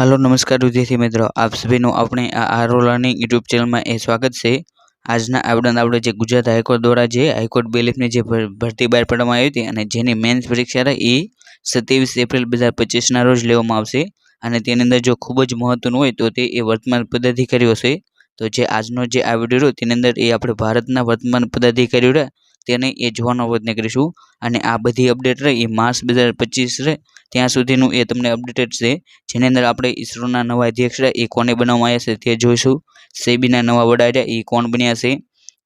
હાલો, નમસ્કાર વિદ્યાર્થી મિત્રો. આપ સભીનું આપણે આ આરો લર્નિંગ યુટ્યુબ ચેનલમાં એ સ્વાગત છે. આજના આવડન આપણે જે ગુજરાત હાઈકોર્ટ દ્વારા જે હાઈકોર્ટ બેલીફની જે ભર- ભરતી બહાર પાડવામાં આવી હતી અને જેની મેન્સ પરીક્ષા એ સત્યાવીસ એપ્રિલ બે હજાર પચીસના રોજ લેવામાં આવશે. અને તેની અંદર જો ખૂબ જ મહત્વનું હોય તો તે એ વર્તમાન પદાધિકારીઓ છે. તો જે આજનો જે આ વીડિયો તેની અંદર એ આપણે ભારતના વર્તમાન પદાધિકારીઓ રહ્યા તેને એ જોવાનો પ્રયત્ન કરીશું અને આ બધી અપડેટ રહે એ માર્ચ બે હજાર પચીસ રહે. ત્યાં સુધીનું એ તમને અપડેટેડ છે. જેની અંદર આપણે ઇસરોના નવા અધ્યક્ષ રહ્યા, એ કોને બનાવવામાં આવ્યા છે તે જોઈશું. સેબીના નવા વડા રહ્યા, એ કોણ બન્યા છે?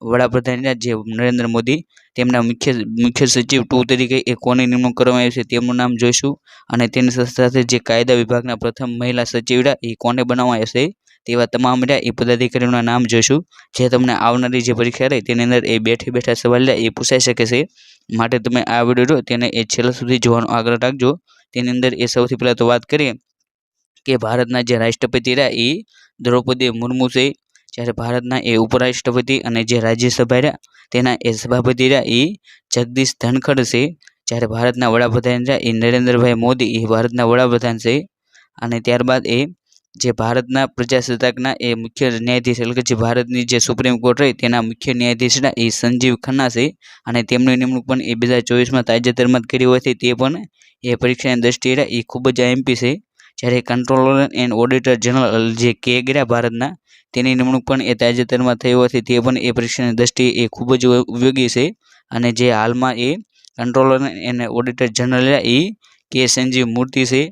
વડાપ્રધાન જે નરેન્દ્ર મોદી, તેમના મુખ્ય મુખ્ય સચિવ ટુ તરીકે એ કોની નિમણૂક કરવામાં આવી છે તેમનું નામ જોઈશું. અને તેની સાથે જે કાયદા વિભાગના પ્રથમ મહિલા સચિવ રહ્યા, એ કોને બનાવવામાં છે? તેવા તમામ રહ્યા. એ પદાધિકારીઓના નામ જોઈશું. જે તમને આવનારી જે પરીક્ષા રહી તેની અંદર એ બેઠે બેઠા સવાલ રહ્યા, એ પૂછાઈ શકે છે. માટે તમે આ વીડિયો તેને એ છેલ્લા સુધી જોવાનો આગ્રહ રાખજો. તેની અંદર એ સૌથી પહેલાં તો વાત કરીએ કે ભારતના જે રાષ્ટ્રપતિ રહ્યા, એ દ્રૌપદી મુર્મુ છે. જ્યારે ભારતના એ ઉપરાષ્ટ્રપતિ અને જે રાજ્યસભા રહ્યા, તેના એ સભાપતિ રહ્યા, એ જગદીશ ધનખડ છે. જ્યારે ભારતના વડાપ્રધાન રહ્યા, એ નરેન્દ્રભાઈ મોદી, એ ભારતના વડાપ્રધાન છે. અને ત્યારબાદ એ જે ભારતના પ્રજાસત્તાકના એ મુખ્ય ન્યાયાધીશ એટલે કે જે ભારતની જે સુપ્રીમ કોર્ટ રહી તેના મુખ્ય ન્યાયાધીશના એ સંજીવ ખન્ના છે અને તેમની નિમણૂક પણ એ બે હજાર ચોવીસમાં તાજેતરમાં જ કરી હોવાથી તે પણ એ પરીક્ષાની દ્રષ્ટિએ એ ખૂબ જ આઈએમપી છે. જ્યારે કંટ્રોલર એન્ડ ઓડિટર જનરલ જે કે ગયા ભારતના તેની નિમણૂક પણ એ તાજેતરમાં થઈ હોવાથી તે પણ એ પરીક્ષાની દ્રષ્ટિએ એ ખૂબ જ ઉપયોગી છે. અને જે હાલમાં એ કંટ્રોલર એન્ડ ઓડિટર જનરલ એ કે સંજીવ મૂર્તિ છે.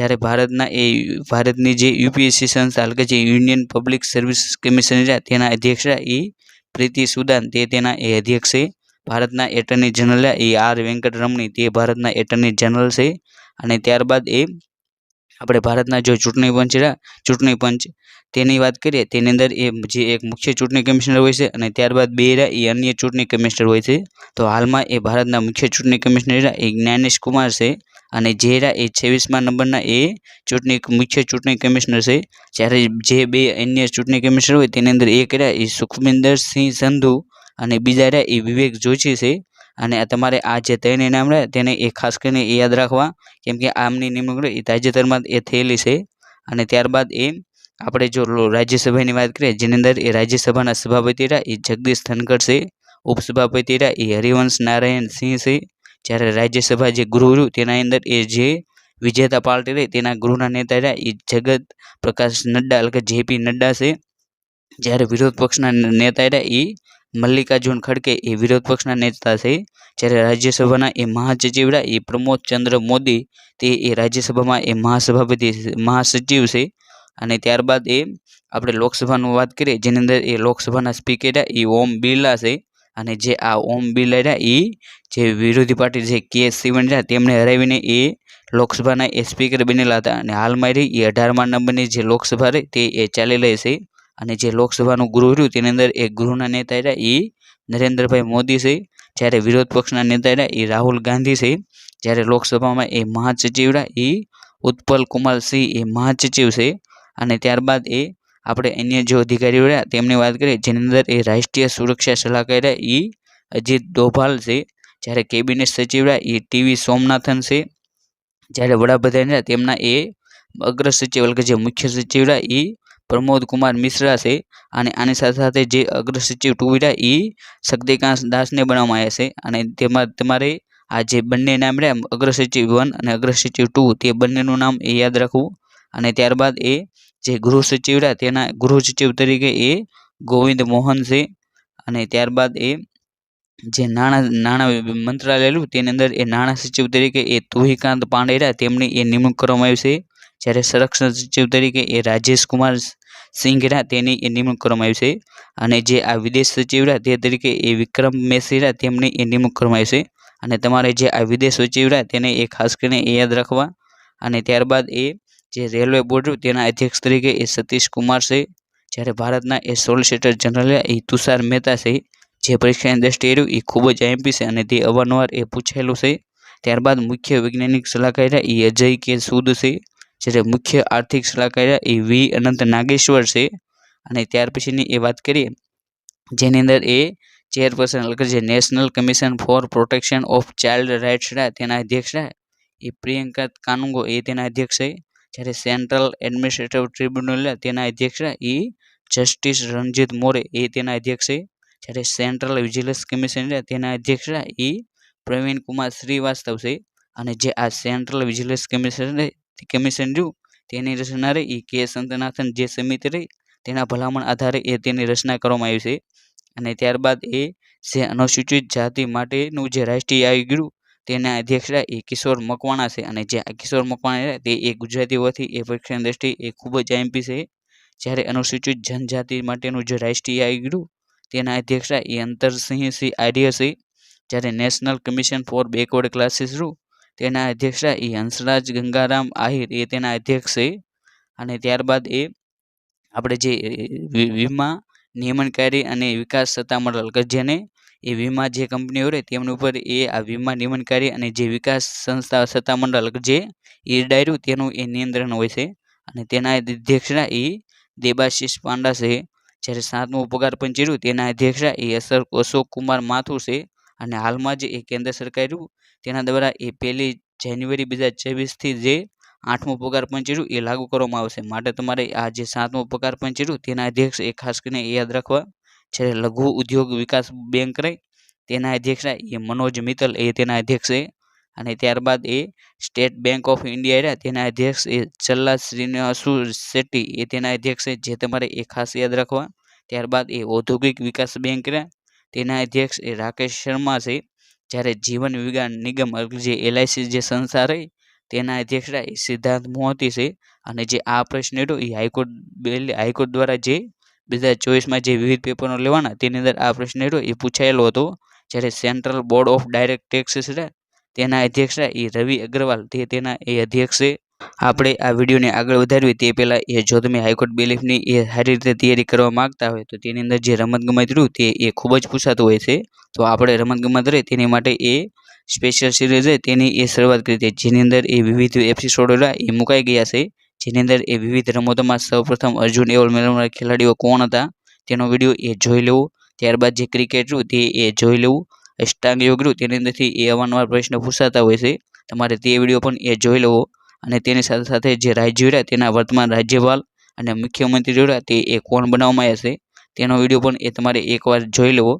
જ્યારે ભારતના એ ભારતની જે યુપીએસસી સંસ્થા એટલે કે જે યુનિયન પબ્લિક સર્વિસ કમિશન તેના અધ્યક્ષ એ પ્રીતિ સુદાન. તે તેના એ અધ્યક્ષ છે. ભારતના એટર્ની જનરલ એ આર વેંકટરમણી તે ભારતના એટર્ની જનરલ છે અને ત્યારબાદ એ આપણે ભારતના જો ચૂંટણી પંચ ચૂંટણી પંચ. તેની વાત કરીએ, તેની અંદર એ જે એક મુખ્ય ચૂંટણી કમિશનર હોય છે અને ત્યારબાદ બે રહ્યા, એ અન્ય ચૂંટણી કમિશનર હોય છે. તો હાલમાં એ ભારતના મુખ્ય ચૂંટણી કમિશનર એ જ્ઞાનેશ કુમાર છે. અને જે રહ્યા એ છવ્વીસમા નંબરના એ ચૂંટણી મુખ્ય ચૂંટણી કમિશનર છે. જ્યારે જે બે અન્ય ચૂંટણી કમિશનર હોય તેની અંદર એક રહ્યા એ સુખમિન્દરસિંહ સિંહ સંધુ અને બીજા રહ્યા એ વિવેક જોશી છે. અને તમારે આ જે ત્રણેય નામ રહ્યા તેને એ ખાસ કરીને એ યાદ રાખવા, કેમ કે આમની નિમણૂક એ તાજેતરમાં એ થયેલી છે. અને ત્યારબાદ એ આપણે જો રાજ્યસભાની વાત કરીએ, જેની અંદર એ રાજ્યસભાના સભાપતિ રહ્યા એ જગદીશ ધનકર છે. ઉપસભાપતિ રહ્યા એ હરિવંશ નારાયણ સિંહ છે. જ્યારે રાજ્યસભા જે ગૃહ રહ્યું, તેના અંદર એ જે વિજેતા પાર્ટી રહી, તેના ગૃહના નેતા રહ્યા એ જગત પ્રકાશ નડ્ડા, એટલે કે જેપી નડ્ડા છે, જ્યારે વિરોધ પક્ષના નેતા રહ્યા એ મલ્લિકાર્જુન ખડકે એ વિરોધ પક્ષના નેતા છે. જ્યારે રાજ્યસભાના એ મહાસચિવ રહ્યા એ પ્રમોદ ચંદ્ર મોદી, તે એ રાજ્યસભામાં એ મહાસભાપતિ, મહાસચિવ છે. અને ત્યારબાદ એ આપણે લોકસભાનું વાત કરીએ, જેની અંદર એ લોકસભાના સ્પીકર રહ્યા એ ઓમ બિરલા છે. અને જે આ ઓમ બિરલા રહ્યા એ જે વિરોધી પાર્ટી જે કે શિવન રહ્યા તેમને હરાવીને એ લોકસભાના સ્પીકર બનેલા હતા અને હાલમાં રહી એ અઢારમા નંબરની જે લોકસભા રહી, તે એ ચાલી રહી છે. અને જે લોકસભાનું ગૃહ રહ્યું, તેની અંદર એ ગૃહના નેતા રહ્યા એ નરેન્દ્રભાઈ મોદી છે. જ્યારે વિરોધ પક્ષના નેતા રહ્યા એ રાહુલ ગાંધી છે. જ્યારે લોકસભામાં એ મહાસચિવ રહ્યા એ ઉત્પલ કુમાર સિંહ, એ મહાસચિવ છે. અને ત્યારબાદ એ આપણે અન્ય જે અધિકારીઓ રહ્યા, તેમની વાત કરીએ, જેની અંદર એ રાષ્ટ્રીય સુરક્ષા સલાહકાર એ અજીત ડોભાલ છે. જ્યારે કેબિનેટ સચિવ રહ્યા એ ટીવી સોમનાથન છે, જ્યારે વડાપ્રધાન રહ્યા તેમના એ અગ્ર સચિવ, એટલે કે જે મુખ્ય સચિવ રહ્યા એ પ્રમોદ કુમાર મિશ્રા છે અને આની સાથે સાથે જે અગ્ર સચિવ ટુ રહ્યા એ શક્તિકાંત દાસને બનાવવામાં આવ્યા છે અને તેમાં તમારે આ જે બંને નામ રહ્યા અગ્ર સચિવ વન અને અગ્ર સચિવ ટુ, તે બંનેનું નામ એ યાદ રાખવું. અને ત્યારબાદ એ જે ગૃહ સચિવ રહ્યા, તેના ગૃહ સચિવ તરીકે એ ગોવિંદ મોહન છે. અને ત્યારબાદ એ જે નાણાં નાણાં મંત્રાલય રહ્યું તેની અંદર એ નાણાં સચિવ તરીકે એ તુહિકાંત પાંડે રહ્યા તેમની એ નિમણૂક કરવામાં આવી છે. જ્યારે સંરક્ષણ સચિવ તરીકે એ રાજેશ કુમાર સિંઘરા, તેની એ નિમણૂક કરવામાં આવી છે. અને જે આ વિદેશ સચિવ રહ્યા તે તરીકે એ વિક્રમ મેસીરા, તેમની એ નિમણૂક કરવામાં આવી છે. અને તમારે જે આ વિદેશ સચિવ રહ્યા તેને એ ખાસ કરીને એ યાદ રાખવા. અને ત્યારબાદ એ જે રેલવે બોર્ડ તેના અધ્યક્ષ તરીકે એ સતીશ કુમાર છે. જ્યારે ભારતના એ સોલિસિટર જનરલ એ તુષાર મહેતા છે. જે પરીક્ષાની દ્રષ્ટિએ રહ્યું, એ ખૂબ જ આઈએમપી છે અને તે અવારનવાર એ પૂછાયેલું છે. ત્યારબાદ મુખ્ય વૈજ્ઞાનિક સલાહકાર એ અજય કે સૂદ છે, જ્યારે મુખ્ય આર્થિક સલાહકાર એ વી અનંત નાગેશ્વર છે. અને ત્યાર પછીની એ વાત કરીએ, જેની અંદર એ ચેરપર્સન જે national commission for protection of child rights તેના અધ્યક્ષ એ પ્રિયંકા કાનુંગો એ તેના અધ્યક્ષ છે. જ્યારે સેન્ટ્રલ એડમિનિસ્ટ્રેટિવ ટ્રિબ્યુનલ તેના અધ્યક્ષ એ જસ્ટિસ રણજીત મોરે એ તેના અધ્યક્ષ છે. જ્યારે સેન્ટ્રલ વિજિલન્સ કમિશન તેના અધ્યક્ષ એ પ્રવીણ કુમાર શ્રીવાસ્તવ છે. અને જે આ સેન્ટ્રલ વિજિલન્સ કમિશન કમિશન રહ્યું તેની રચના રહી, એ કે સંતનાથન જે સમિતિ રહી, તેના ભલામણ આધારે એ તેની રચના કરવામાં આવી છે. અને ત્યારબાદ એ જે અનુસૂચિત જાતિ માટેનું જે રાષ્ટ્રીય આયોગ ગયું તેના અધ્યક્ષ એ કિશોર મકવાણા છે. અને જે કિશોર મકવાણા તે એ ગુજરાતી હોવાથી એ પરીક્ષાની દ્રષ્ટિએ એ ખૂબ જ આઈએમપી છે. જ્યારે અનુસૂચિત જનજાતિ માટેનું જે રાષ્ટ્રીય આયોગ રહ્યું તેના અધ્યક્ષ એ અંતરસિંહ સિંહ આર્ય છે. જ્યારે national commission for backward classes રૂ તેના અધ્યક્ષ એ હંસરાજ ગંગારામ આહિર એ તેના અધ્યક્ષ છે. અને ત્યારબાદ એ આપણે જે વીમા નિયમનકારી અને વિકાસ સત્તામંડળ કે જેને એ વીમા જે કંપનીઓ રહે તેમની ઉપર એ આ વીમા નિયમનકારી અને જે વિકાસ સંસ્થા સત્તામંડળ જે ઈરડાયરું તેનું એ નિયંત્રણ હોય છે. અને તેના અધ્યક્ષના એ દેબાશીષ પાંડા છે. જ્યારે સાતમું પગાર પંચ તેના અધ્યક્ષ એ અશોક કુમાર માથુર છે. અને હાલમાં જે એ કેન્દ્ર સરકાર તેના દ્વારા એ પહેલી જાન્યુઆરી બે હજાર ચોવીસથી જે આઠમું પગાર પંચ એ લાગુ કરવામાં આવશે. માટે તમારે આ જે સાતમું પગાર પંચ તેના અધ્યક્ષ એ ખાસ કરીને યાદ રાખવા, જ્યારે લઘુ ઉદ્યોગ વિકાસ બેંક રહી, તેના અધ્યક્ષ એ મનોજ મિત્તલ એ તેના અધ્યક્ષ અને ત્યારબાદ એ સ્ટેટ બેંક ઓફ ઇન્ડિયા રહ્યા. તેના અધ્યક્ષ એ ચલ્લા શ્રીનિવાસુ શેટ્ટી એ તેના અધ્યક્ષ છે, જે તમારે એ ખાસ યાદ રાખવા. ત્યારબાદ એ ઔદ્યોગિક વિકાસ બેંક રહ્યા. તેના અધ્યક્ષ એ રાકેશ શર્મા છે, જ્યારે જીવન વિજ્ઞાન નિગમ જે એલઆઈસી જે સંસ્થા રહી, તેના અધ્યક્ષ એ સિદ્ધાર્થ મોહતી છે. અને જે આ પ્રશ્ન હતો એ હાઈકોર્ટ હાઈકોર્ટ દ્વારા જે બે હજાર ચોવીસમાં જે વિવિધ પેપરો લેવાના, તેની અંદર આ પ્રશ્ન હતો એ પૂછાયેલો હતો, જ્યારે central board of direct taxes છે તેના અધ્યક્ષ એ રવિ અગ્રવાલ. તે તેના એ અધ્યક્ષે આપણે આ વિડીયોને આગળ વધારવી તે પહેલાં એ જો તમે હાઈકોર્ટ બેલીફની એ સારી રીતે તૈયારી કરવા માગતા હોય તો તેની અંદર જે રમતગમત રહ્યું તે એ ખૂબ જ પૂછાતું હોય છે. તો આપણે રમતગમત રહે તેની માટે એ સ્પેશિયલ સિરીઝ રહે તેની એ શરૂઆત કરી હતી જેની અંદર એ વિવિધ એપિસોડો એ મુકાઈ ગયા છે. જેની અંદર એ વિવિધ રમતોમાં સૌપ્રથમ અર્જુન, એવોર્ડ મેળવનાર ખેલાડીઓ કોણ હતા તેનો વીડિયો એ જોઈ લેવું. ત્યારબાદ જે ક્રિકેટ રહ્યું તે એ જોઈ લેવું. અષ્ટાંગ યોગ રહ્યું તેની અંદરથી એ અવારનવાર પ્રશ્ન પૂછાતા હોય છે. તમારે તે વીડિયો પણ એ જોઈ લેવો અને તેની સાથે સાથે જે રાજ્યો રહ્યા તેના વર્તમાન રાજ્યપાલ અને મુખ્યમંત્રી રહ્યા તે એ કોણ બનાવવામાં આવ્યા છે, તેનો વીડિયો પણ એ તમારે એકવાર જોઈ લેવો.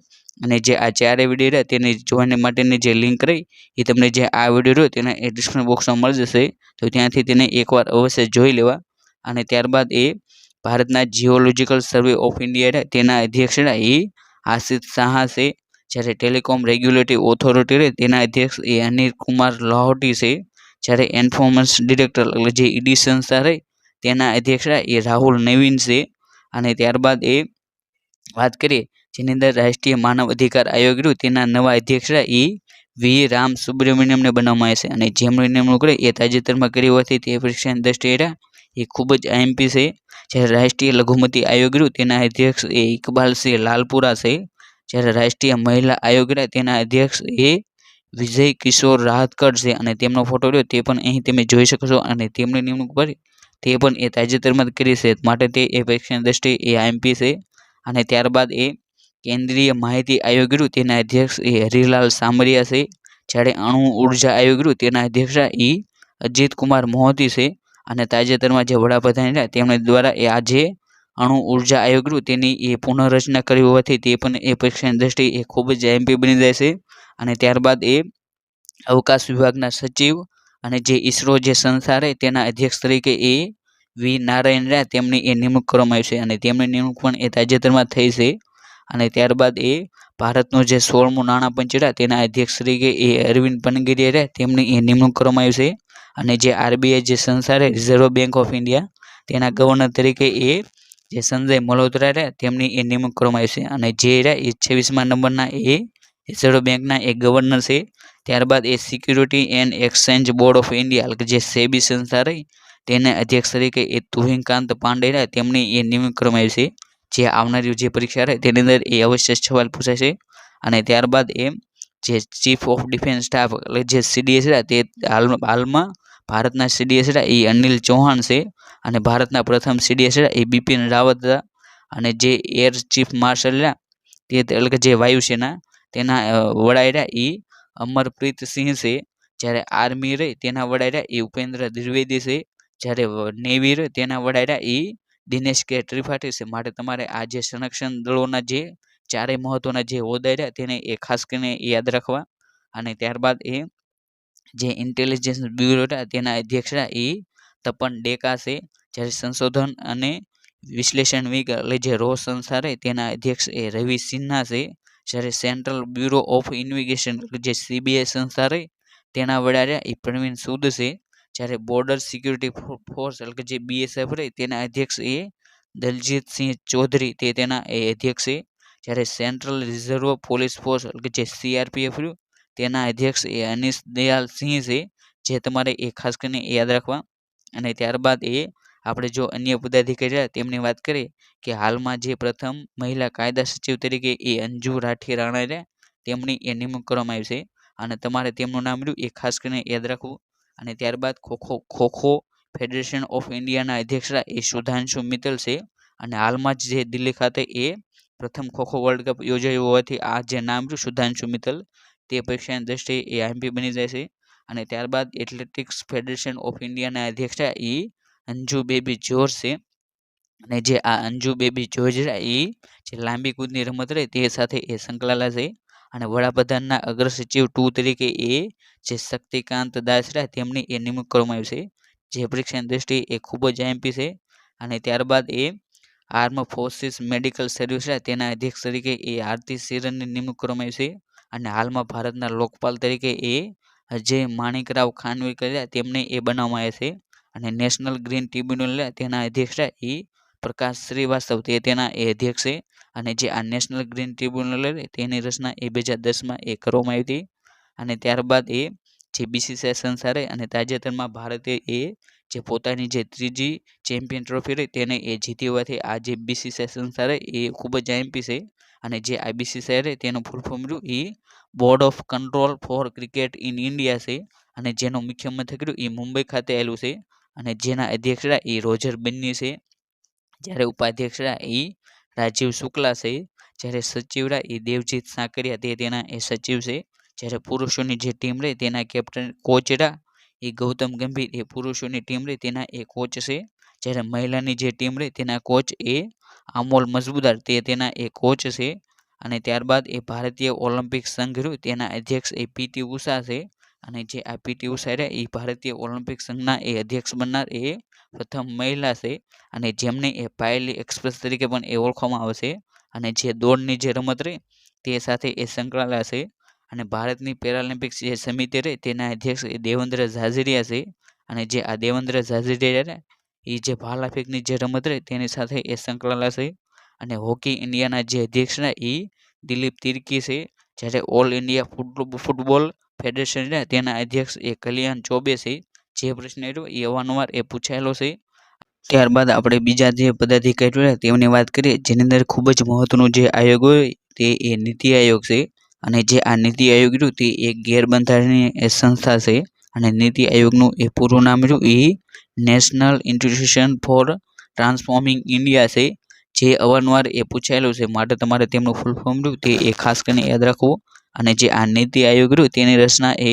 અને જે આ ચારે વીડિયો રહ્યા તેને જોવાની માટેની જે લિંક રહી, એ તમને જે આ વીડિયો રહ્યો તેના એ ડિસ્ક્રિપ્શન બોક્સમાં મળી જશે. તો ત્યાંથી તેને એકવાર અવશ્ય જોઈ લેવા. અને ત્યારબાદ એ ભારતના જીઓલોજીકલ સર્વે ઓફ ઇન્ડિયા તેના અધ્યક્ષ એ આશિષ શાહ છે. જ્યારે ટેલિકોમ રેગ્યુલેટરી ઓથોરિટી રહે, તેના અધ્યક્ષ એ અનિલ કુમાર લાહોટી છે. જ્યારે એન્ફોર્મન્સ ડિરેક્ટર એટલે જે ઈડી સંસ્થા રહે, તેના અધ્યક્ષ એ રાહુલ નવીન છે. અને ત્યારબાદ એ વાત કરીએ, જેની અંદર રાષ્ટ્રીય માનવ અધિકાર આયોગ રહ્યું, તેના નવા અધ્યક્ષ એ વી રામ સુબ્રમણ્યમને બનાવવામાં આવે છે. અને જેમની નિમણૂક રહી એ તાજેતરમાં કરી હોવાથી તે પરીક્ષાની દ્રષ્ટિએ એ ખૂબ જ આઈએમપી છે. જ્યારે રાષ્ટ્રીય લઘુમતી આયોગ રહ્યું, તેના અધ્યક્ષ એ ઇકબાલસિંહ લાલપુરા છે. જ્યારે રાષ્ટ્રીય મહિલા આયોગ રહ્યા તેના અધ્યક્ષ એ વિજય કિશોર રાહતકર છે અને તેમનો ફોટો રહ્યો તે પણ અહીં તમે જોઈ શકો છો અને તેમની નિમણૂક કરી, તે પણ એ તાજેતરમાં જ કરી છે. માટે તે એ પરીક્ષાની દ્રષ્ટિએ એ આઈએમપી છે અને ત્યારબાદ એ કેન્દ્રીય માહિતી આયોગ રહ્યું તેના અધ્યક્ષ એ હરિલાલ સામરિયા છે. જ્યારે અણુ ઊર્જા આયોગ રહ્યું તેના અધ્યક્ષ એ અજીત કુમાર મોહતી છે અને તાજેતરમાં જે વડાપ્રધાન રહ્યા તેમણે દ્વારા એ આજે અણુ ઊર્જા આયોગ તેની એ પુનઃરચના કરી હોવાથી તે પણ એ પરીક્ષાની દ્રષ્ટિએ ખૂબ જ એમપી બની છે. અને ત્યારબાદ એ અવકાશ વિભાગના સચિવ અને જે ઈસરો જે સંસ્થા રહે તેના અધ્યક્ષ તરીકે એ વી નારાયણ રહ્યા તેમની એ નિમણૂક કરવામાં આવી છે અને તેમની નિમણૂક પણ એ તાજેતરમાં થઈ છે. અને ત્યારબાદ એ ભારતનું જે સોળમું નાણાં પંચ રહ્યા તેના અધ્યક્ષ તરીકે એ અરવિંદ પનગીરી રહ્યા તેમની એ નિમણૂક કરવામાં આવી છે. અને જે આરબીઆઈ જે સંસ્થા રહે, રિઝર્વ બેંક ઓફ ઇન્ડિયા, તેના ગવર્નર તરીકે એ જે સંજય મલ્હોત્રા રહ્યા તેમની એ નિમણૂક કરવામાં આવી છે. અને જે રહ્યા એ છવ્વીસમા નંબરના એ રિઝર્વ બેંકના એ ગવર્નર છે. ત્યારબાદ એ security and exchange board of India કે જે સેબી સંસ્થા રહી, તેને અધ્યક્ષ તરીકે એ તુહિનકાંત પાંડે રહ્યા તેમની એ નિમણૂક કરવામાં આવી છે. જે આવનારી જે પરીક્ષા રહે, તેની અંદર એ અવશ્ય સવાલ પૂછાશે. અને ત્યારબાદ એ જે ચીફ ઓફ ડિફેન્સ સ્ટાફ, એટલે જે સીડીએસ રહ્યા તે હાલ હાલમાં ભારતના સીડીએસ હતા એ અનિલ ચૌહાણ છે અને ભારતના પ્રથમ સીડીએસ હતા એ બિપિન રાવત હતા. અને જે એર ચીફ માર્શલ રહ્યા, તે એટલે કે જે વાયુસેના, તેના વડા રહ્યા એ અમરપ્રીત સિંહ છે. જ્યારે આર્મી રહી, તેના વડા હતા એ ઉપેન્દ્ર દ્વિવેદી છે. જ્યારે નેવી રહી, તેના વડા હતા એ દિનેશ કે ત્રિપાઠી છે. માટે તમારે આ જે સંરક્ષણ દળોના જે ચારેય મહત્વના જે હોદ્દા રહ્યા, તેને એ ખાસ કરીને યાદ રાખવા. અને ત્યારબાદ એ જે ઇન્ટેલિજન્સ બ્યુરો હતા તેના અધ્યક્ષ હતા એ તપન ડેકા છે, જ્યારે સંશોધન અને વિશ્લેષણ વિગ એટલે જે રો સંસ્થા રહે તેના અધ્યક્ષ એ રવિ સિન્હા છે, જ્યારે સેન્ટ્રલ બ્યુરો ઓફ ઇન્વિગેશન જે સીબીઆઈ સંસ્થા રહે તેના વડા રહ્યા એ પ્રવીણ સૂદ છે, જ્યારે બોર્ડર સિક્યુરિટી ફોર્સ એટલે કે જે બીએસએફ રહે તેના અધ્યક્ષ એ દલજીતસિંહ ચૌધરી તે તેના એ અધ્યક્ષ છે, જ્યારે સેન્ટ્રલ રિઝર્વ પોલીસ ફોર્સ એટલે કે જે સીઆરપીએફ રહ્યું તેના અધ્યક્ષ એ અનિશ દયાલ સિંહ છે, જે તમારે એ ખાસ કરીને યાદ રાખવા. અને ત્યારબાદ એ આપણે જો અન્ય પદાધિકારી તેમની વાત કરીએ કે હાલમાં જે પ્રથમ મહિલા કાયદા સચિવ તરીકે એ અંજુ રાઠી રાણા છે તેમની એ નિમણૂક કરવામાં આવી છે. અને તમારે તેમનું નામ રહ્યું એ ખાસ કરીને યાદ રાખવું. અને ત્યારબાદ ખોખો ખોખો ફેડરેશન ઓફ ઇન્ડિયાના અધ્યક્ષ એ સુધાંશુ મિત્તલ છે. અને હાલમાં જ જે દિલ્હી ખાતે એ પ્રથમ ખોખો વર્લ્ડ કપ યોજાયો હોવાથી આ જે નામ રહ્યું સુધાંશુ મિત્તલ તે પરીક્ષાની દ્રષ્ટિએ એ આઈએમપી બની જાય છે. અને ત્યારબાદ એથ્લેટિક્સ ફેડરેશન ઓફ ઇન્ડિયાના અધ્યક્ષ એ અંજુ બેબી જોર્જ છે. અને જે આ અંજુ બેબી જોર્જ એ જે લાંબી કૂદની રમત રહે તે સાથે એ સંકળાયેલા છે. અને વડાપ્રધાનના અગ્ર સચિવ ટુ તરીકે એ જે શક્તિકાંત દાસ રહે તેમની એ નિમણૂક કરવામાં આવી છે. જે પરીક્ષાની દ્રષ્ટિએ એ ખૂબ જ આઈએમપી છે. અને ત્યારબાદ એ આર્મ ફોર્સિસ મેડિકલ સર્વિસ રહે તેના અધ્યક્ષ તરીકે એ આરતી સિરનની નિમણૂક કરવામાં આવી છે. અને હાલમાં ભારતના લોકપાલ તરીકે એ જે માણિકરાવ ખાનવિલકર તેમને એ બનાવવામાં આવ્યા છે. અને નેશનલ ગ્રીન ટ્રિબ્યુનલ તેના અધ્યક્ષ એ પ્રકાશ શ્રીવાસ્તવ. તે તેના એ અધ્યક્ષ છે. અને જે આ નેશનલ ગ્રીન ટ્રિબ્યુનલ તેની રચના એ બે હજાર દસમાં એ કરવામાં આવી હતી. અને ત્યારબાદ એ જે બીસીસીઆઈ સારે અને તાજેતરમાં ભારતે એ જે પોતાની જે ત્રીજી ચેમ્પિયન ટ્રોફી રહી, તેને એ જીતી હોવાથી આ જે બીસીસીઆઈ સારે એ ખૂબ જ આઈએમપી છે. અને જે આઈબીસી રહે તેનું ફૂલ ફોર્મ રહ્યું. એ board of control for cricket in India છે. અને જેનું મુખ્ય મથક રહ્યું એ મુંબઈ ખાતે આવેલું છે. અને જેના અધ્યક્ષ એ રોજર બન્ની છે. જ્યારે ઉપાધ્યક્ષ એ રાજીવ શુક્લા છે. જ્યારે સચિવરા એ દેવજીત સાંકરિયા તે તેના એ સચિવ છે. જ્યારે પુરુષોની જે ટીમ રહે તેના કેપ્ટન કોચરા એ ગૌતમ ગંભીર એ પુરુષોની ટીમ રહે તેના એ કોચ છે. જ્યારે મહિલાની જે ટીમ રહે તેના કોચ એ અમોલ મજબૂદાર તે તેના એ કોચ છે અને ત્યારબાદ એ ભારતીય ઓલિમ્પિક સંઘ રહ્યું, તેના અધ્યક્ષ એ પીટી ઉષા છે અને જે આ પીટી ઉષા રહ્યા, એ ભારતીય ઓલિમ્પિક સંઘના એ અધ્યક્ષ બનનાર એ પ્રથમ મહિલા છે અને જેમને એ પાયલી એક્સપ્રેસ તરીકે પણ એ ઓળખવામાં આવે છે અને જે દોડની જે રમત રહે, તે સાથે એ સંકળાયેલા છે અને ભારતની પેરાલિમ્પિક્સ જે સમિતિ રહે, તેના અધ્યક્ષ એ દેવેન્દ્ર ઝાઝરિયા છે અને જે આ દેવેન્દ્ર ઝાઝરિયા એ જે ભાલા ફેંકની જે રમત રહે તેની સાથે એ સંકળાયેલા છે. અને હોકી ઇન્ડિયાના જે અધ્યક્ષ છે એ દિલીપ તિર્કી છે. જ્યારે ઓલ ઇન્ડિયા ફૂટબોલ ફેડરેશન તેના અધ્યક્ષ એ કલ્યાણ ચોબે છે. જે પ્રશ્ન રહ્યો એ અવારનવાર એ પૂછાયેલો છે. ત્યારબાદ આપણે બીજા જે પદાધિકારીઓ છે, તેમની વાત કરીએ, જેની અંદર ખૂબ જ મહત્વનું જે આયોગ હોય, તે એ નીતિ આયોગ છે. અને જે આ નીતિ આયોગ રહ્યું તે એક ગેરબંધારણીય સંસ્થા છે. અને નીતિ આયોગનું એ પૂરું નામ રહ્યું એ national institution for transforming India છે. જે અવારનવાર એ પૂછાયેલું છે. માટે તમારે તેમનું ફૂલ ફોર્મ રહ્યું તે એ ખાસ કરીને યાદ રાખવું. અને જે આ નીતિ આયોગ રહ્યું, તેની રચના એ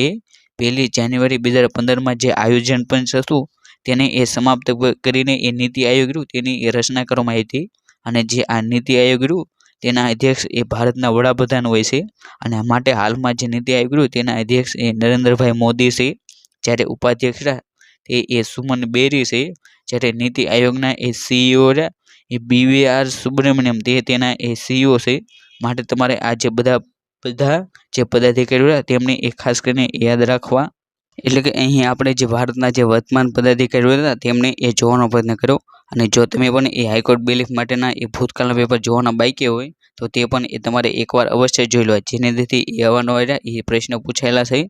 પહેલી જાન્યુઆરી બે હજાર પંદરમાં જે આયોજન પંચ હતું, તેને એ સમાપ્ત કરીને એ નીતિ આયોગ રહ્યું, તેની એ રચના કરવામાં આવી હતી. અને જે આ નીતિ આયોગ રહ્યું, તેના અધ્યક્ષ એ ભારતના વડાપ્રધાન હોય છે. અને માટે હાલમાં જે નીતિ આયોગ રહ્યું, તેના અધ્યક્ષ એ નરેન્દ્રભાઈ મોદી છે. જ્યારે ઉપાધ્યક્ષ રહ્યા, તે એ સુમન બેરી છે. જ્યારે નીતિ આયોગના એ સીઈઓ એ બીવી આર સુબ્રમણ્યમ, તે તેના એ સીઈઓ છે. માટે તમારે આ જે બધા બધા જે પદાધિકારીઓ તેમને એ ખાસ કરીને યાદ રાખવા. એટલે કે અહીં આપણે જે ભારતના જે વર્તમાન પદાધિકારીઓ હતા તેમને એ જોવાનો પ્રયત્ન કર્યો. અને જો તમે પણ એ હાઈકોર્ટ બેલીફ માટેના એ ભૂતકાળના પેપર જોવાના બાકી હોય, તો તે પણ એ તમારે એકવાર અવશ્ય જોઈ લો. જેનેથી એ અવારનવાર એ પ્રશ્ન પૂછાયેલા છે.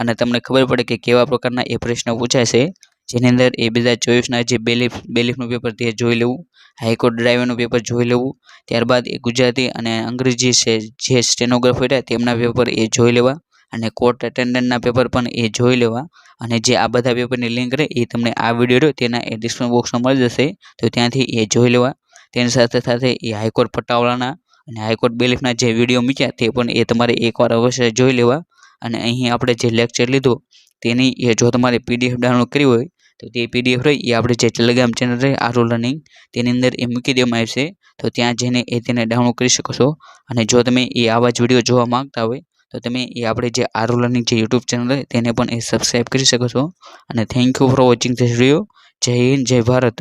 અને તમને ખબર પડે કે કેવા પ્રકારના એ પ્રશ્ન પૂછાય છે. જેની અંદર એ બધા ચોવીસના જે બેલીફ બેલીફનું પેપર તે જોઈ લેવું હાઈકોર્ટ ડ્રાઈવરનું પેપર જોઈ લેવું, ત્યારબાદ એ ગુજરાતી અને અંગ્રેજી છે, જે સ્ટેનોગ્રાફ રહ્યા તેમના પેપર એ જોઈ લેવા અને કોર્ટ અટેન્ડન્ટના પેપર પણ એ જોઈ લેવા અને જે આ બધા પેપરની લિંક રહે એ તમને આ વીડિયો રહ્યો તેના એ ડિસ્ક્રિપ્શન બોક્સમાં મળી જશે, તો ત્યાંથી એ જોઈ લેવા. તેની સાથે સાથે એ હાઈકોર્ટ પટાવાળાના અને હાઈકોર્ટ બેલીફના જે વીડિયો મૂક્યા તે પણ એ તમારે એકવાર અવશ્ય જોઈ લેવા. અને અહીં આપણે જે લેક્ચર લીધો, તેની એ જો તમારે પીડીએફ ડાઉનલોડ કરવી હોય, તો તે પીડીએફ રહી, એ આપણે જે ટેલિગ્રામ ચેનલ રહે આરો લર્નિંગ તેની અંદર એ મૂકી દેવામાં આવશે. તો ત્યાં જઈને એ તેને ડાઉનલોડ કરી શકો અને જો તમે એ આવા જ વીડિયો જોવા માગતા હોય, તો તમે એ આપણે જે આરો લર્નિંગ જે યુટ્યુબ ચેનલ હોય તેને પણ એ સબસ્ક્રાઈબ કરી શકો છો. અને thank you for watching this video જય હિન્દ, જય ભારત.